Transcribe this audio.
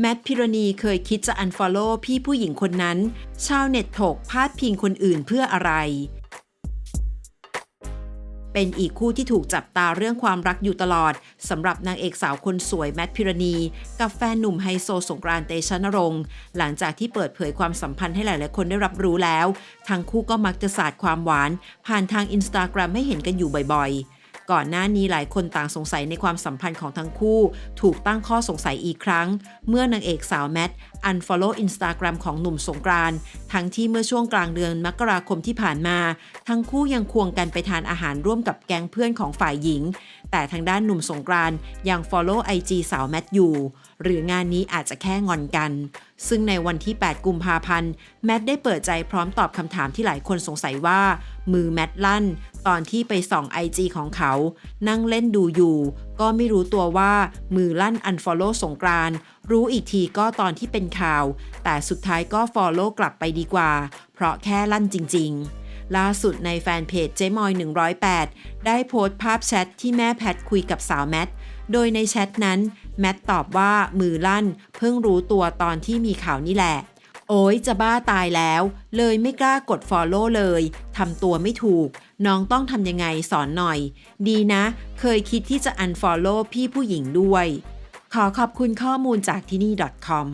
แมทพิรณีเคยคิดจะ unfollow พี่ผู้หญิงคนนั้น ชาวเน็ตถกพาดพิงคนอื่นเพื่ออะไร เป็นอีกคู่ที่ถูกจับตาเรื่องความรักอยู่ตลอดสำหรับนางเอกสาวคนสวยแมทพิรณี กับแฟนหนุ่มไฮโซสงกรานต์เตชะนรงค์หลังจากที่เปิดเผยความสัมพันธ์ให้หลายๆ คนได้รับรู้แล้ว ทั้งคู่ก็มักจะสาดความหวาน ผ่านทางอินสตาแกรมให้เห็นกันอยู่บ่อยๆ ก่อนหน้านี้หลายคนต่างสงสัยในความสัมพันธ์ของทั้งคู่ ถูกตั้งข้อสงสัยอีกครั้ง เมื่อนางเอกสาวแมท unfollow Instagram ของหนุ่มสงกรานทั้งที่เมื่อช่วงกลางเดือนมกราคมที่ผ่านมา ทั้งคู่ยังควงกันไปทานอาหารร่วมกับแก๊งเพื่อนของฝ่ายหญิง แต่ทางด้านหนุ่มสงกรานยัง follow IG สาวแมทอยู่ หรืองานนี้อาจจะแค่งอนกันซึ่งในวันที่ 8 กุมภาพันธ์ แมทได้เปิดใจพร้อมตอบคำถามที่หลายคนสงสัยว่า มือแมทลั่น ตอนที่ไปส่อง IG ของเขา นั่งเล่นดูอยู่ ก็ไม่รู้ตัวว่ามือลั่น unfollow สงกรานรู้อีกทีก็ตอนที่เป็นข่าว แต่สุดท้ายก็ follow กลับไปดีกว่า เพราะแค่ลั่นจริง ๆล่าสุดในแฟนเพจเจมอย 108 ได้โพสต์ภาพแชทที่แม่แพทคุยกับสาวแมท โดยในแชทนั้น แมทตอบว่ามือลั่น เพิ่งรู้ตัวตอนที่มีข่าวนี่แหละ โอ้ยจะบ้าตายแล้ว เลยไม่กล้ากด Follow เลยทำตัวไม่ถูก น้องต้องทำยังไงสอนหน่อย ดีนะ เคยคิดที่จะ unfollow พี่ผู้หญิงด้วย ขอขอบคุณข้อมูลจากที่นี่ .com